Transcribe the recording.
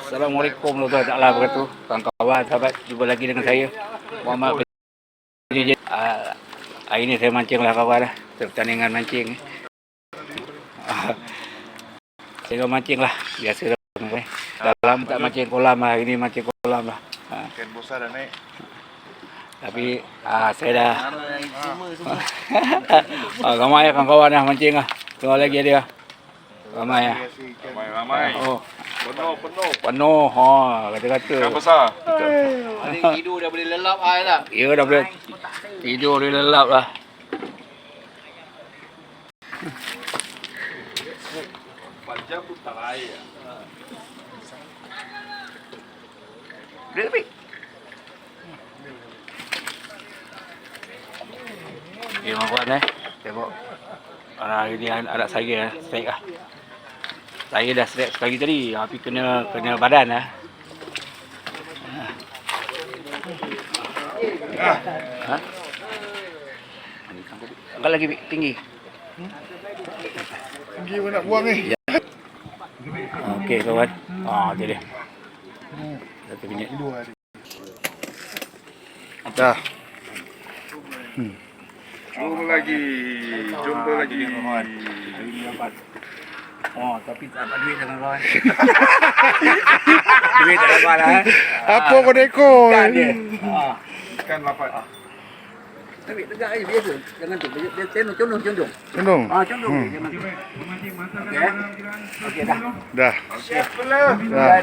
Assalamualaikum warahmatullahi wabarakatuh. Kawan-kawan, sahabat, jumpa lagi dengan saya. Muhammad bin uh, Hari ini saya mancing lah kawan lah. Pertandingan mancing. Ah, saya mancing lah. Biasa lah. Dalam tak mancing kolam lah. Hari ini mancing kolam lah. Ah, Ken bosan dah naik. tapi ah, saya dah ah, ramai kawan-kawan lah mancing lah. Tengok lagi dia. Ramai lah. Ramai-ramai. Oh, Penuh, penuh. penuh. Ha, kata-kata. Ikan besar. Adik tidur dah boleh lelap air lah. Ya dah boleh tidur dia lelap lah. Panjang pun tak air. Dia tapi. Ya kawan eh. Tengok. Anak hari ni anak saya eh. Strike lah. Saya dah strike sekali tadi. Tapi kena kena badan lah. Ha? Angkat lagi tinggi. Tinggi pun nak buang ni. Okey kawan. Ah, tu dia. Satu minit. Dah. Jumpa lagi. Jumpa lagi. Oh, tapi tak dapat duit dengan kawan. duit tak dapat lah. eh. Apa kau neko? Kan dia. Ah. Kan dapat. Tapi tegak aja biasa. Jangan tu. Dia condong, condong, condong. Condong. Ah, condong. Jangan tu. Okey. Okey dah. Dah. Dah. Dah.